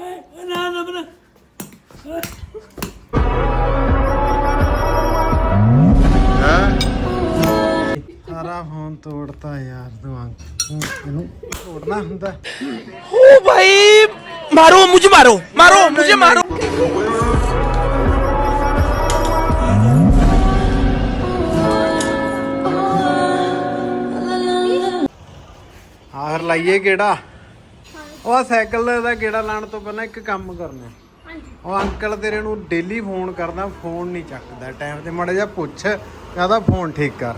ਨਾ ਨਾ ਨਾ ਸਾਰਾ ਫੋਨ ਤੋੜਤਾ ਯਾਰ ਦਿਮਾਗ ਇਹਨੂੰ ਤੋੜਨਾ ਹੁੰਦਾ ਓ ਭਾਈ ਮਾਰੋ ਮੁਝੇ ਮਾਰੋ ਮਾਰੋ ਮੁਝੇ ਮਾਰੋ। ਆਖਰ ਲਾਈਏ ਕਿਹੜਾ? ਉਹ ਆਹ ਸਾਈਕਲ ਦਾ ਕਿਹੜਾ ਲਾਣ ਤੋਂ ਪਹਿਲਾਂ ਇੱਕ ਕੰਮ ਕਰਨਾ। ਉਹ ਅੰਕਲ ਤੇਰੇ ਨੂੰ ਡੇਲੀ ਫੋਨ ਕਰਦਾ ਫੋਨ ਨਹੀਂ ਚੱਕਦਾ। ਟਾਈਮ ਤੇ ਮੜਾ ਜਾ ਪੁੱਛ ਕਹਦਾ ਫੋਨ ਠੀਕ ਕਰ।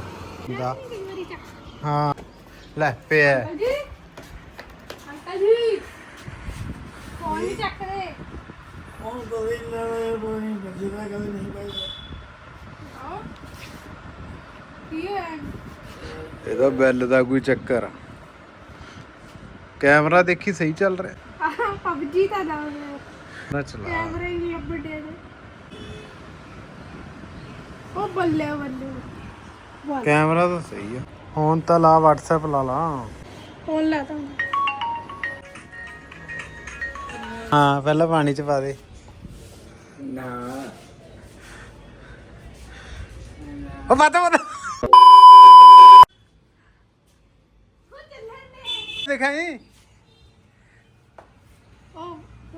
ਦਾ। ਹਾਂ। ਲੈ ਪਿਆ। ਜੀ। ਅੰਕਲ ਜੀ। ਫੋਨ ਨਹੀਂ ਚੱਕਦੇ ਉਹ ਕੋਈ ਨਾ ਬਣੀ ਬੱਜਦਾ ਕਦੇ ਨਹੀਂ ਪਾਈਦਾ ਆਓ ਕੀ ਹੋਇਆ? ਇਹਦਾ ਬੈਲ ਦਾ ਕੋਈ ਚੱਕਰ ਆ। ਕੈਮਰਾ ਦੇਖੀ ਸਹੀ ਚੱਲ ਰਿਹਾ। ਪਬਜੀ ਤਾਂ ਦਾ ਨਾ ਚਲਾ। ਕੈਮਰੇ ਹੀ ਨਹੀਂ ਅੱਬੜੇ ਦੇ ਉਹ ਬੱਲੇ ਬੱਲੇ। ਕੈਮਰਾ ਤਾਂ ਸਹੀ ਆ। ਹੁਣ ਤਾਂ ਲਾ WhatsApp ਲਾ ਲਾ। ਫੋਨ ਲਾ ਤਾ ਹਾਂ ਪਹਿਲਾਂ ਪਾਣੀ ਚ ਪਾ ਦੇ। ਨਾ। ਉਹ ਪਤਾ ਦਿਖਾਈ ਉਹ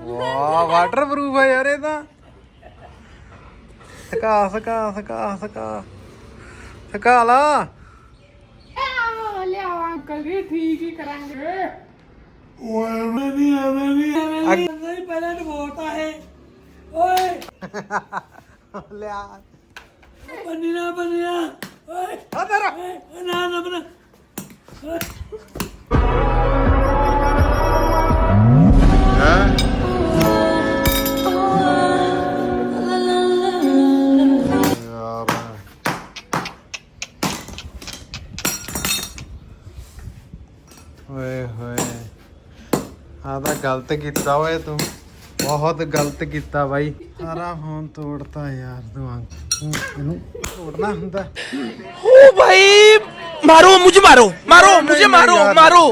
ਵਾਹ ਵਾਟਰਪ੍ਰੂਫ ਹੈ ਯਾਰ ਇਹ ਤਾਂ। ਸਕਾ ਸਕਾ ਸਕਾ ਸਕਾ। ਸਕਾ ਲਾ। ਆ ਲਿਆ ਅੰਕਲ ਜੀ ਠੀਕ ਹੀ ਕਰਾਂਗੇ। ਓਏ ਐਵੇਂ ਨਹੀਂ ਐਵੇਂ ਨਹੀਂ ਐਵੇਂ ਨਹੀਂ। ਨਹੀਂ ਪਹਿਲਾਂ ਡਬੋਤਾ ਹੈ ਓਏ। ਲਿਆ। ਬੰਨੀ ਨਾ ਬੰਨਿਆ ਓਏ। ਆ ਤੇਰਾ। ਨਾ ਨਾ ਬਣਾ ਗਲਤ ਕੀਤਾ ਓਏ ਤੂੰ। ਬਹੁਤ ਗਲਤ ਕੀਤਾ ਬਾਈ। ਸਾਰਾ ਫੋਨ ਤੋੜਤਾ ਯਾਰ ਦਿਮਾਗ ਇਹਨੂੰ ਤੋੜਨਾ ਹੁੰਦਾ। ਓ ਭਾਈ ਮਾਰੋ ਮੁਝੇ ਮਾਰੋ। ਮਾਰੋ ਮੁਝੇ ਮਾਰੋ ਮਾਰੋ।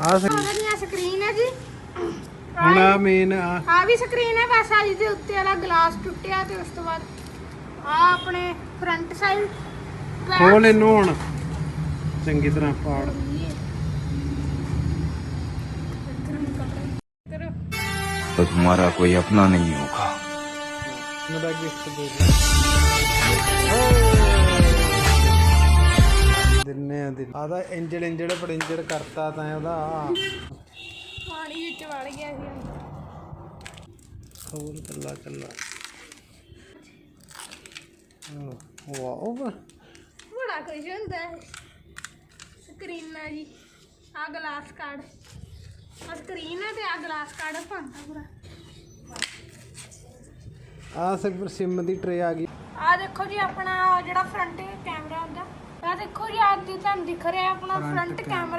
ਆ ਸਕਰੀਨ ਹੈ ਜੀ। ਹੁਣ ਆ ਮੇਨ ਆ ਆ ਵੀ ਸਕਰੀਨ ਹੈ ਬਸ ਆ ਜਿਹਦੇ ਉੱਤੇ ਵਾਲਾ ਗਲਾਸ ਟੁੱਟਿਆ ਤੇ ਉਸ ਤੋਂ ਬਾਅਦ ਆ ਆਪਣੇ ਫਰੰਟ ਸਾਈਡ ਖੋਲ ਇਹਨੂੰ ਹੁਣ ਚੰਗੀ ਤਰ੍ਹਾਂ ਪਾੜ तो तुम्हारा कोई अपना नहीं होगा ਮੇਰਾ ਗਿਫਟ ਦੇ ਦੇ ਦਿੰਨੇ ਆ ਦਿਨ ਆਦਾ ਇੰਜਣ ਇੰਜਣ ਪੜਿੰਜੜ ਕਰਤਾ ਤਾਂ ਉਹਦਾ ਪਾਣੀ ਵਿੱਚ ਵੜ ਗਿਆ ਸੀ ਖੋਲ ਕੱਲਾ ਕੱਲਾ ਵਾਓ। ਬੜਾ ਕੁਝ ਹੁੰਦਾ ਹੈ। ਸਕਰੀਨਾਂ ਜੀ ਆ ਗਲਾਸ ਕਾਰਡ ਆ ਸਕਰੀਨ ਹੈ ਤੇ ਆ ਗਲਾਸ ਕਾਰਡ ਪਾਉਂਦਾ ਪੂਰਾ। ਆ ਸਿਰ ਸਿਮ ਦੀ ਟਰੇ ਆ ਗਈ। ਆ ਦੇਖੋ ਜੀ ਆਪਣਾ ਜਿਹੜਾ ਫਰੰਟ ਕੈਮਰਾ ਹੁੰਦਾ। ਆ ਦੇਖੋ ਜੀ ਆਦੀ ਤੁਹਾਨੂੰ ਦਿਖ ਰਿਹਾ ਆਪਣਾ ਫਰੰਟ ਕੈਮਰਾ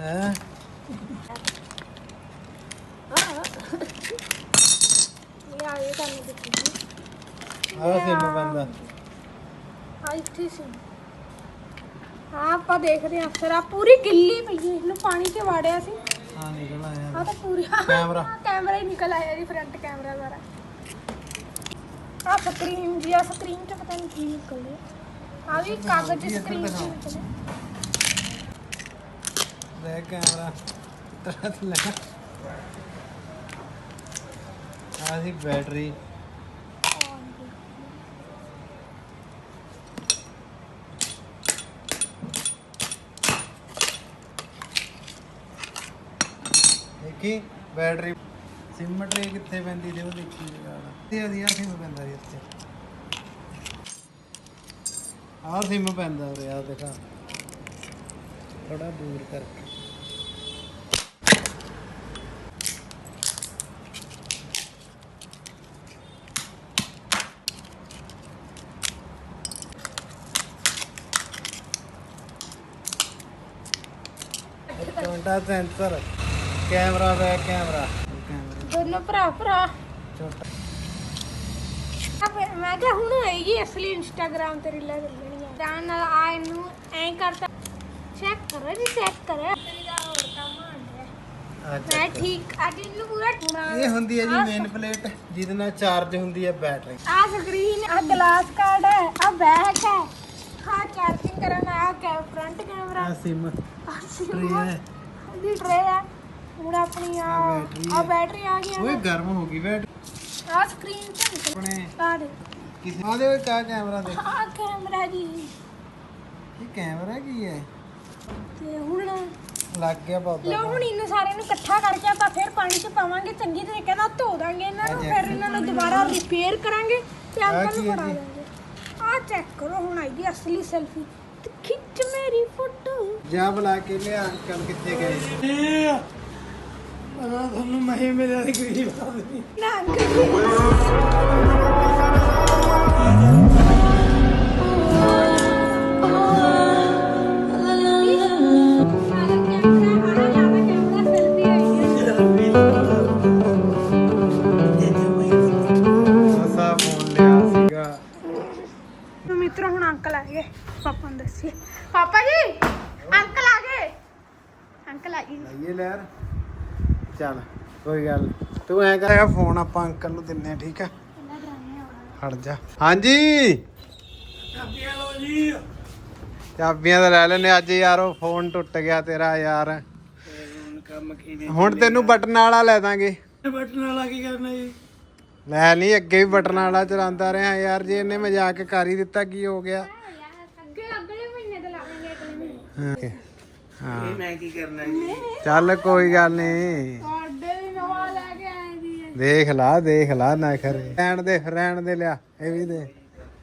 ਹੈ ਇਹ ਆ ਇਹ ਤੁਹਾਨੂੰ ਆ ਸਿਮ ਪੈਂਦਾ ਆ ਇੱਥੇ ਸੀ ਹਾਂ ਆਪਾਂ ਦੇਖਦੇ ਹਾਂ ਫਿਰ ਆ ਪੂਰੀ ਗਿੱਲੀ ਪਈ ਹੈ ਇਹਨੂੰ ਪਾਣੀ 'ਚ ਵਾੜਿਆ ਸੀ ਹਾਂ ਨਿਕਲ ਆਇਆ ਆ ਤਾਂ ਪੂਰੀ ਕੈਮਰਾ। ਕੈਮਰਾ ਹੀ ਨਿਕਲ ਆਇਆ ਜੀ ਫਰੰਟ ਕੈਮਰਾ ਸਾਰਾ ਆ ਸਕਰੀਨ ਜੀ, ਆ ਸਕਰੀਨ 'ਚ ਪਤਾ ਨਹੀਂ ਕੀ ਨਿਕਲ ਰਿਹਾ ਆ ਵੀ ਕਾਗਜ਼ ਦੀ ਸਕਰੀਨ 'ਚ ਨਿਕਲਿਆ ਲੈ ਕੈਮਰਾ ਤਰਾ ਲੈ ਆ ਸੀ ਬੈਟਰੀ ਦੇਖੀ ਬੈਟਰੀ ਸਿਮ ਟਰੇ ਕਿੱਥੇ ਪੈਂਦੀ ਸੀ ਉਹ ਦੇਖੀ ਜਗਾੜ ਤੇ ਵਧੀਆ ਸਿਮ ਪੈਂਦਾ ਸੀ ਇੱਥੇ ਆਹ ਸਿਮ ਪੈਂਦਾ ਰਿਹਾ ਦੇਖਾ। ਥੋੜਾ ਦੂਰ ਕਰਕੇ। Sensor camera back camera. ਦੋਨੋਂ ਭਰਾ ਭਰਾ। ਛੋਟਾ। ਮੈਂ ਕਿਹਾ ਹੁਣ ਆਏਗੀ ਅਸਲੀ ਇੰਸਟਾਗ੍ਰਾਮ ਤੇ ਰੀਲਾਂ ਚੱਲਣੀਆਂ। ਤਾਂ ਨਾਲ ਆ ਇਹਨੂੰ ਐਂ ਕਰਤਾ ਚੈੱਕ ਕਰੋ ਜੀ ਚੈੱਕ ਕਰੋ। ਤੇਰੀ ਹੋਰ ਕੰਮ ਆਂਦਾ ਮੈਂ ਠੀਕ ਅੱਜ ਇਹਨੂੰ ਪੂਰਾ ਠੂਣਾ ਇਹ ਹੁੰਦੀ ਹੈ ਜੀ ਮੇਨ ਪਲੇਟ ਜਿਹਦੇ ਨਾਲ ਚਾਰਜ ਹੁੰਦੀ ਹੈ ਬੈਟਰੀ ਆ ਸਕਰੀਨ ਆ ਗਲਾਸ ਕਾਰਡ ਹੈ ਆ ਬੈਕ ਹੈ। ਹਾਂ ਚਾਰਜਿੰਗ ਕਰਨ ਆ ਕੈ ਫਰੰਟ ਕੈਮਰਾ ਆ ਸਿਮ ਆ ਟਰੇ ਹੈ। ਦੀ ਟਰੇ ਹੈ। ਹੁਣ ਆਪਣੀ ਆ ਆ। ਬੈਟਰੀ ਆ ਗਈ ਓਏ ਗਰਮ ਹੋ ਗਈ ਬੈਟ ਆ ਸਕਰੀਨ ਤੇ ਆਪਣੇ ਆ ਦੇ ਕਿਸੇ ਆ ਦੇ ਕਾ ਕੈਮਰਾ ਦੇ ਆ ਕੈਮਰਾ ਜੀ। ਇਹ ਕੈਮਰਾ ਕੀ ਹੈ? ਤੇ ਹੁਣ ਲੱਗ ਗਿਆ ਪੌਦਾ ਲਓ ਹੁਣ ਇਹਨੂੰ ਸਾਰੇ ਨੂੰ ਇਕੱਠਾ ਕਰਕੇ ਆਪਾਂ ਫਿਰ ਪਾਣੀ 'ਚ ਪਾਵਾਂਗੇ ਚੰਗੀ ਤਰੀਕੇ ਨਾਲ ਧੋ ਦਾਂਗੇ ਇਹਨਾਂ ਨੂੰ ਫਿਰ ਇਹਨਾਂ ਨੂੰ ਦੁਬਾਰਾ ਰਿਪੇਅਰ ਕਰਾਂਗੇ ਤੇ ਅੰਕਲ ਨੂੰ ਹੈ ਫੜਾ? ਦਾਂਗੇ। ਆ ਚੈੱਕ ਕਰੋ ਹੁਣ ਆਈਦੀ ਅਸਲੀ ਸੈਲਫੀ ਤੇ ਖਿੱਚ ਮੇਰੀ ਫੋਟੋ ਜਾ ਬੁਲਾ ਕੇ ਲਿਆ ਅੰਕਲ ਕਿੱਥੇ ਗਏ? ਤੁਹਾਨੂੰ ਮਹੀ ਮੇਰੇ ਵਾਲੀ ਗਰੀਬ ਆਦਮੀ ਨਾ ਅੰਕਲ ਗਏ ਪਾਪਾ ਨੂੰ ਦੱਸੀਏ। ਪਾਪਾ ਜੀ ਅੰਕਲ ਆ ਗਏ। ਅੰਕਲ ਆ ਗਏ। ਲਈਏ ਲਹਿਰ। ਚੱਲ ਕੋਈ ਗੱਲ ਨੀ। ਤੂੰ ਐ ਕਰ ਫੋਨ ਆਪਾਂ ਅੰਕਲ ਨੂੰ ਦਿੰਨੇ ਆ ਠੀਕ ਆ? ਹਟ ਜਾ। ਹਾਂਜੀ। ਕਾਪੀਆਂ ਲੋ ਜੀ। ਚਾਬੀਆਂ ਤਾਂ ਲੈ ਲੈਨੇ ਅੱਜ ਯਾਰ ਉਹ ਫੋਨ ਟੁੱਟ ਗਿਆ ਤੇਰਾ ਯਾਰ। ਹੁਣ ਕੰਮ ਕੀ ਨੇ ਹੁਣ ਤੈਨੂੰ ਬਟਨ ਵਾਲਾ ਲੈ ਦਾਂਗੇ। ਬਟਨ ਵਾਲਾ ਕੀ ਕਰਨਾ ਜੀ? ਲੈ ਨਹੀਂ ਅੱਗੇ ਵੀ ਬਟਨ ਵਾਲਾ ਚਲਾਉਂਦਾ ਰਿਹਾ ਯਾਰ। ਜੇ ਇਹਨੇ ਮਜ਼ਾਕ ਕਰ ਹੀ ਦਿੱਤਾ ਕੀ ਹੋ ਗਿਆ? ਹਾਂ। ਮੈਂ ਕੀ ਕਰਨਾ ਜੀ? ਚੱਲ ਕੋਈ ਗੱਲ ਨਹੀਂ ਤੁਹਾਡੇ ਵੀ ਨਵਾਂ ਲੈ ਕੇ ਆਏ ਦੀ ਹੈ ਦੇਖ ਲਾ ਦੇਖ ਲਾ ਨਾ ਖਰੇ। ਰਹਿਣ ਦੇ ਰਹਿਣ ਦੇ ਲਿਆ ਇਹ ਵੀ ਦੇ।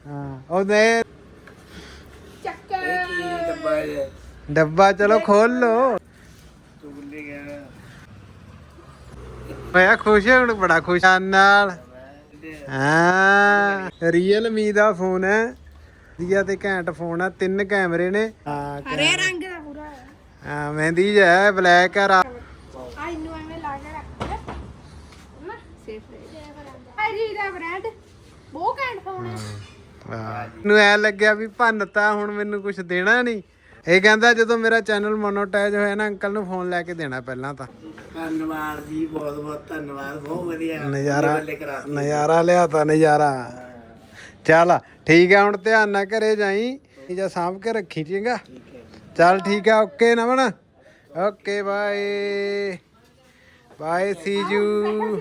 ਹਾਂ ਉਹ ਦੇ। ਚੱਕਰ। ਡੱਬਾ ਚਲੋ ਖੋਲ। ਲੋ ਤੂੰ ਭੁੱਲੇ ਗਿਆ। ਮੈਂ ਖੁਸ਼ ਹਾਂ ਹੁਣ ਬੜਾ ਖੁਸ਼ ਹਾਂ ਨਾਲ। ਹਾਂ ਰੀਅਲਮੀ ਦਾ ਫੋਨ ਹੈ। ਵਧੀਆ ਤੇ ਘੈਂਟ ਫੋਨ ਆ ਤਿੰਨ ਕੈਮਰੇ ਨੇ। ਹਾਂ ਹਰੇ ਰੰਗ ਦਾ ਪੂਰਾ ਹੈ ਹਾਂ ਮਹਿੰਦੀ ਜਿਹਾ ਹੈ ਬਲੈਕ ਹੈ ਰਾ- ਆ ਇਹਨੂੰ ਐਵੇਂ ਲਾ ਕੇ ਰੱਖ ਦੇ। ਨਾ ਸੇਫ ਰਹੇ ਆ ਜੀ ਦਾ ਬ੍ਰਾਂਡ ਬਹੁਤ ਘੈਂਟ ਫੋਨ ਹੈ ਮੈਨੂੰ ਐ ਲੱਗਿਆ ਵੀ ਭੰਨਤਾ ਹੁਣ ਮੈਨੂੰ ਕੁਝ ਦੇਣਾ ਨਹੀਂ। ਇਹ ਕਹਿੰਦਾ ਜਦੋਂ ਮੇਰਾ ਚੈਨਲ ਮੋਨੋਟਾਈਜ਼ ਹੋਇਆ ਨਾ ਅੰਕਲ ਨੂੰ ਫੋਨ ਲੈ ਕੇ ਦੇਣਾ ਪਹਿਲਾਂ ਤਾਂ। ਧੰਨਵਾਦ ਜੀ ਬਹੁਤ ਬਹੁਤ ਧੰਨਵਾਦ ਬਹੁਤ ਵਧੀਆ। ਨਜ਼ਾਰਾ। ਨਜ਼ਾਰਾ ਲਿਆਤਾ ਨਜ਼ਾਰਾ। ਚੱਲ, ਠੀਕ ਹੈ ਹੁਣ ਧਿਆਨ ਨਾਲ ਘਰੇ ਜਾਈ। ਜਾਂ ਸਾਂਭ ਕੇ ਰੱਖੀ, ਚੰਗਾ? ਚੱਲ ਠੀਕ ਆ, okay Naman. Okay, bye. Bye, see you.